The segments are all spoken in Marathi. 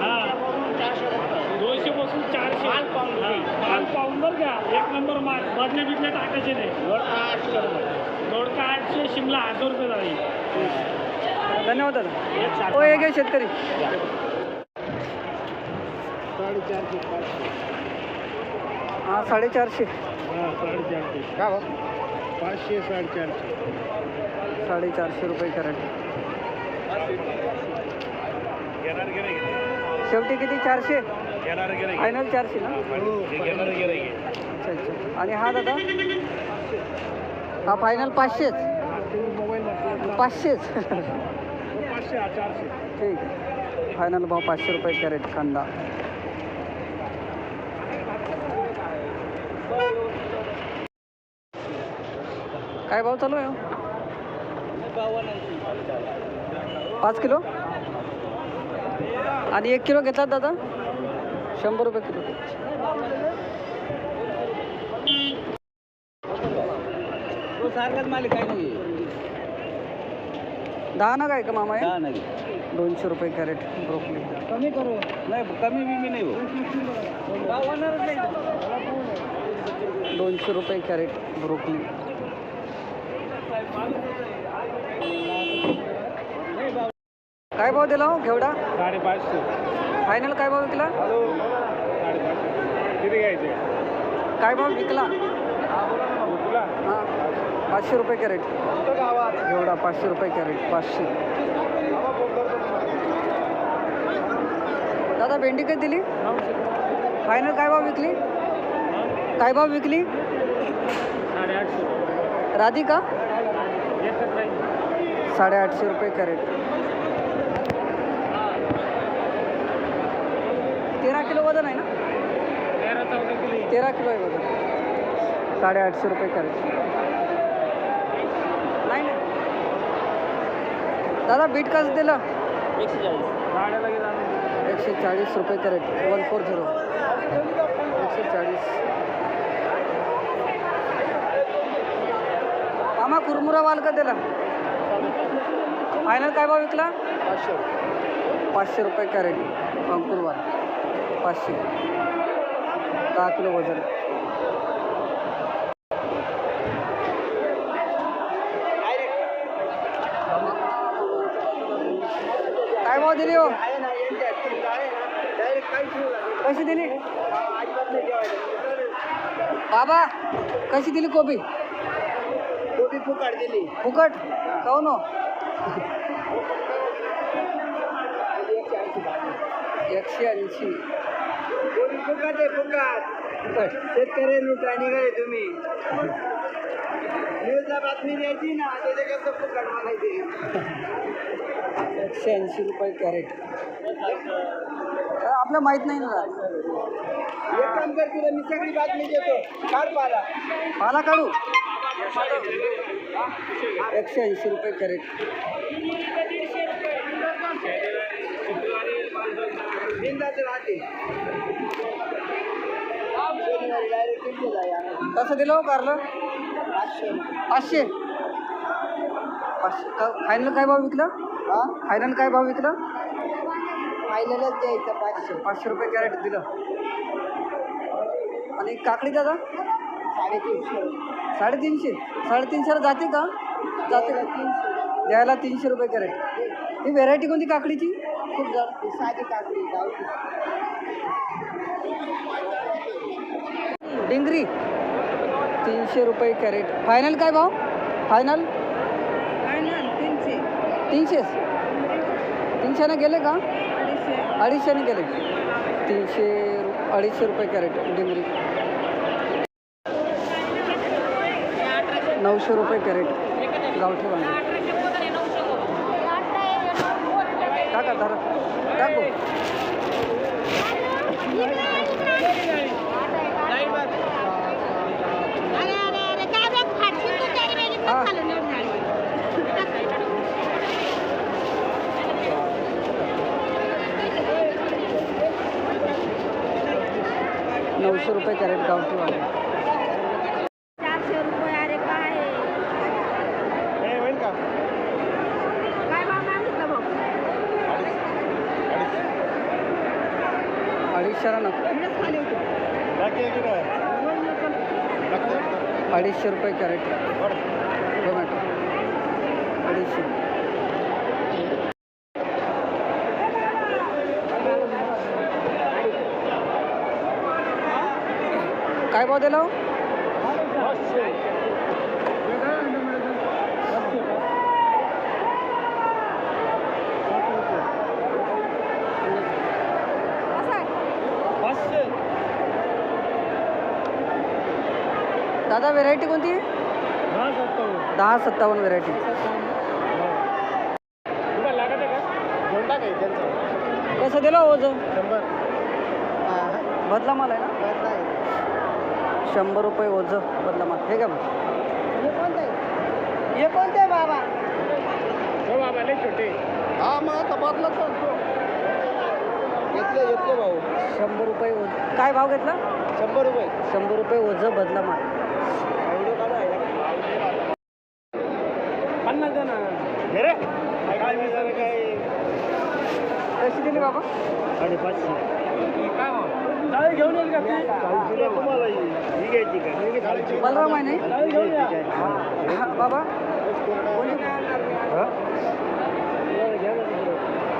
हा. दोनशे पासून चारशे. माल पाऊंडर हा, घ्या एक नंबर माल. बदले बिदले टाकायचे नाही. दोडका आठशे शिमला हजार रुपये जाईल धन्यवाद दादा. हो एक शेतकरी. साडेचारशे हा साडेचारशे. हा साडेचारशे. का भाव पाचशे साडेचारशे. साडेचारशे रुपये शेवटी किती? चारशे? फायनल चारशे ना? अच्छा अच्छा. आणि हा दादा? हा फायनल पाचशेच. पाचशेच. ठीक आहे. फायनल भाव पाचशे रुपये कॅरेट कांदा. काय भाव चालू आहे हो? पाच किलो? आणि एक किलो घेतलात दादा? शंभर रुपये किलो. दहा ना काय का मामा दोनशे रुपये कॅरेट ब्रोकली. कमी करू. नाही कमी बी नाही दोनशे रुपये कॅरेट ब्रोकली. काय भाव दिला हो? घेवडा? साडेपाचशे. फायनल काय भाव विकला हॅलो. साडेपाचशे. किती घ्यायचे? काय भाव विकला? हां. पाचशे रुपये कॅरेट. घेवडा पाचशे रुपये कॅरेट पाचशे. दादा भेंडी कधी दिली? फायनल काय भाव विकली? काय भाव विकली? राधिका? साडेआठशे रुपये कॅरेट. किलो वजन आहे ना? तेरा किलो आहे. वजन. साडेआठशे रुपये कॅरेट. नाही नाही. दादा बीट कसं दिलं? एकशे चाळीस एकशे चाळीस रुपये कॅरेट. One four zero. एकशे चाळीस. मामा कुरमुरा वाल का दिला? फायनल काय भाव विकला? पाचशे. पाचशे रुपये कॅरेट. अंकुरवाल पाचशे. दहा किलो वजन. काय भाव दिली हो? कशी दिली? बाबा कशी दिली कोबी? कोबी फुकाट दिली. फुकट? हो? एकशे ऐंशी. फुकाट आहे फुकाट शेतकरी लुटा निघाले तुम्ही. न्यूजला बातमी द्यायची ना त्याच्याकरता फुकाट म्हणायची एकशे ऐंशी रुपये कॅरेट. आपलं माहीत नाही ना एक काम कर तुला मी सगळी बातमी देतो. काढ पाला. पाला काढू. एकशे ऐंशी रुपये कॅरेट. कसं दिलं हो कारलं? पाचशे. पाचशे? का फायनल काय भाव विकलं? हा? फायनल काय भाव विकलं? पाहिलेलंच द्यायचं पाचशे. पाचशे रुपये कॅरेट दिलं. आणि काकडी दादा? साडेतीनशे. साडेतीनशे? साडेतीनशेला जाते का? जाते का तीनशे. द्यायला तीनशे रुपये कॅरेट ही व्हेरायटी कोणती काकडीची? खूप जास्त साधी काकडी गावठी डिंगरी तीनशे रुपये कॅरेट. फायनल काय भाव फायनल तीनशे. तीनशेच तीनशेने गेले का? अडीचशेने गेले. तीनशे अडीचशे रुपये कॅरेट डिंगरी. नऊशे रुपये कॅरेट गावठी वांगे. टाका धरा. टाकू. नऊशे रुपये कॅरेट गावठी वांगे चारशे रुपये अरे काय हे होईल का काय भाव मागितलं भाऊ इशारा नको. अडीचशे रुपये कॅरेट. टोमॅटो. अडीचशे. काय भाव दिला हो? दादा व्हेरायटी कोणती दहा सत्तावन्न व्हेरायटी कसं दिलं ओझ बदला माल आहे ना? शंभर रुपये ओझ बदला माल. हे का मग. हे कोणते बाबा? हा मग बदला घेतले घेतले भाऊ. शंभर रुपये ओझ. काय भाव घेतला? शंभर रुपये. शंभर रुपये ओझ बदला माल पन्नास जण दिली बाबा. काय घेऊन येईल का बलराम आहे नाही हा, बाबा. कोणती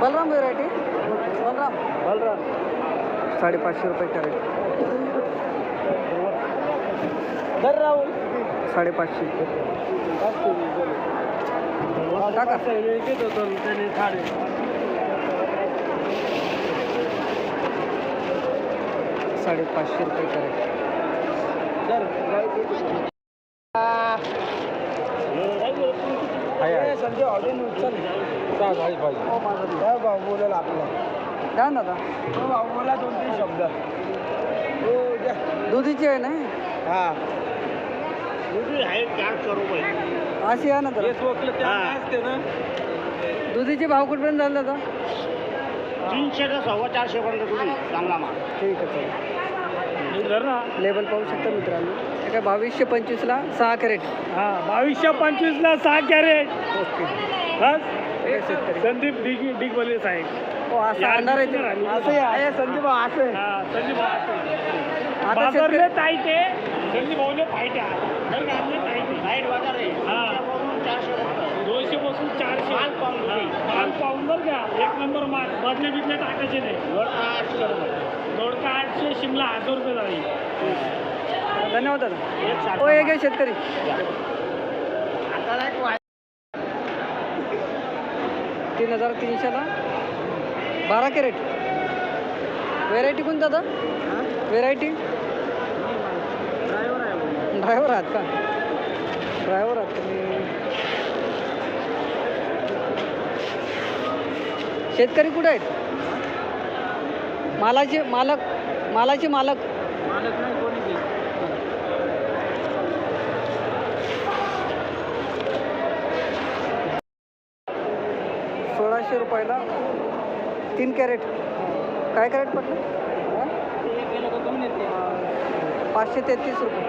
बलराम व्हेरायटी? बलराम. बलराम. साडेपाचशे रुपये कॅरेट. दर राहुल. साडेपाचशे. टाका साडेपाचशे रुपये कॅरेट संजय ऑर्डर उचल हो माझं काय भाऊ बोलेल आपला. द्या ना दादा हो भाऊ बोला दोन तीन शब्द. हो द्या दुधीची आहे ना? हा. अशी आहे ना तर असते ना? दुधीचे भाव कुठपर्यंत झाले दादा तीनशे ते सव्वा चारशे पर्यंत तुम्ही चांगला माल. ठीक आहे चालेल लेबल पाहू शकता मित्रांनो. काय बावीसशे पंचवीसला सहा कॅरेट. हा बावीसशे पंचवीसला सहा कॅरेट. ओके. बस. संदीप डिग डिगवले साहेब. हो असं आणणार आहे. असं आहे. भाऊ असं आहे. हा संदीप आता शेतकरी आहे संदीप भाऊले फाईट आहे. हा. चारशे दोनशे पासून हा, बरं का. एक नंबर माल. बदले बिदले टाकायचे नाही. शिमला हजार रुपये झाली धन्यवाद दादा. हो हे शेतकरी. तीन हजार तीनशेला. बारा कॅरेट. व्हेरायटी कोणता दादा? व्हेरायटी ड्रायव्हर आहात का? ड्रायव्हर आहात तुम्ही. शेतकरी कुठे आहेत? मालाचे मालक मालाचे मालक. सोळाशे रुपयाला तीन कॅरेट. काय कॅरेट पडलं? पाचशे तेहतीस रुपये.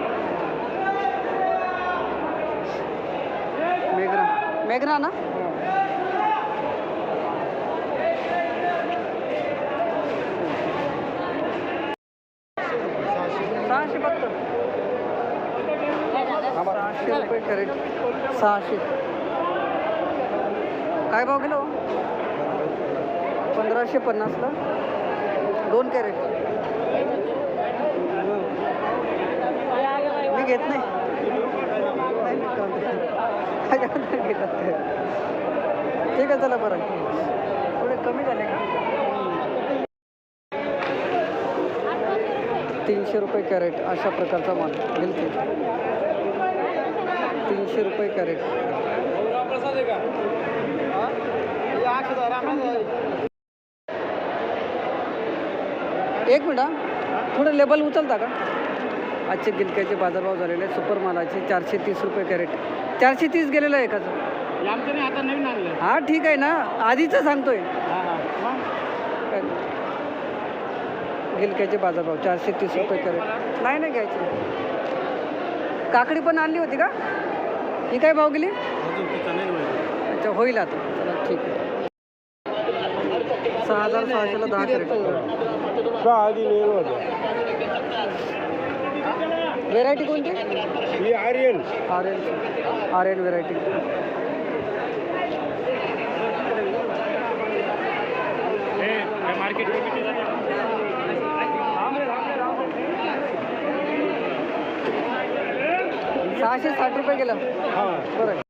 मेघना. मेघना ना सहाशे फक्त सहाशे रुपये कॅरेट सहाशे. काय भाव गेलो? पंधराशे पन्नासला दोन कॅरेट. मी घेत नाही. नाही, घेतात ठीक आहे चला बरं. थोडे कमी झाले का? तीनशे रुपये कॅरेट अशा प्रकारचा माल. मिळते तीनशे रुपये कॅरेट एक मिनट थोडं लेबल उचलता का? आजचे गिलक्याचे बाजारभाव झालेले आहेत. सुपर मालाचे चारशे तीस रुपये कॅरेट. चारशे तीस गेलेलं आहे एकाचं. हा ठीक आहे ना. आधीचं सांगतोय. गिलक्याचे बाजारभाव चारशे तीस रुपये कॅरेट. नाही नाही घ्यायचे. काकडी पण आणली होती का? ही काय भाव गेली? अच्छा होईल आता. चला ठीक आहे. सहा हजार सहाशेला दहा कॅरेट. व्हेरायटी कोणती? ही Aryan. R N R N variety market सहाशे साठ रुपये गेलं. हा. बरं.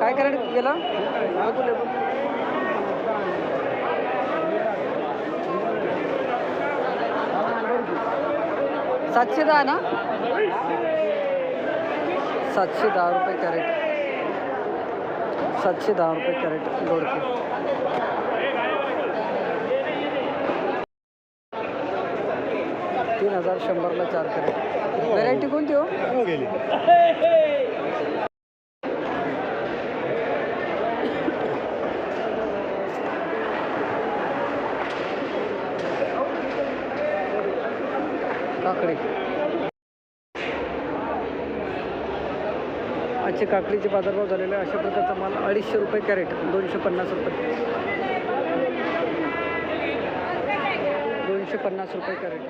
काय कॅरेट गेला? सातशे दहा ना? सातशे दहा रुपये कॅरेट. सातशे दहा रुपये कॅरेट दोडके हजार शंभरला चार कॅरेट व्हरायटी कोणती हो? गेली काकडी. आजचे काकडीचे बाजारभाव झालेले आहे. अशा प्रकारचा माल अडीचशे रुपये कॅरेट दोनशे पन्नास रुपये. दोनशे पन्नास रुपये कॅरेट.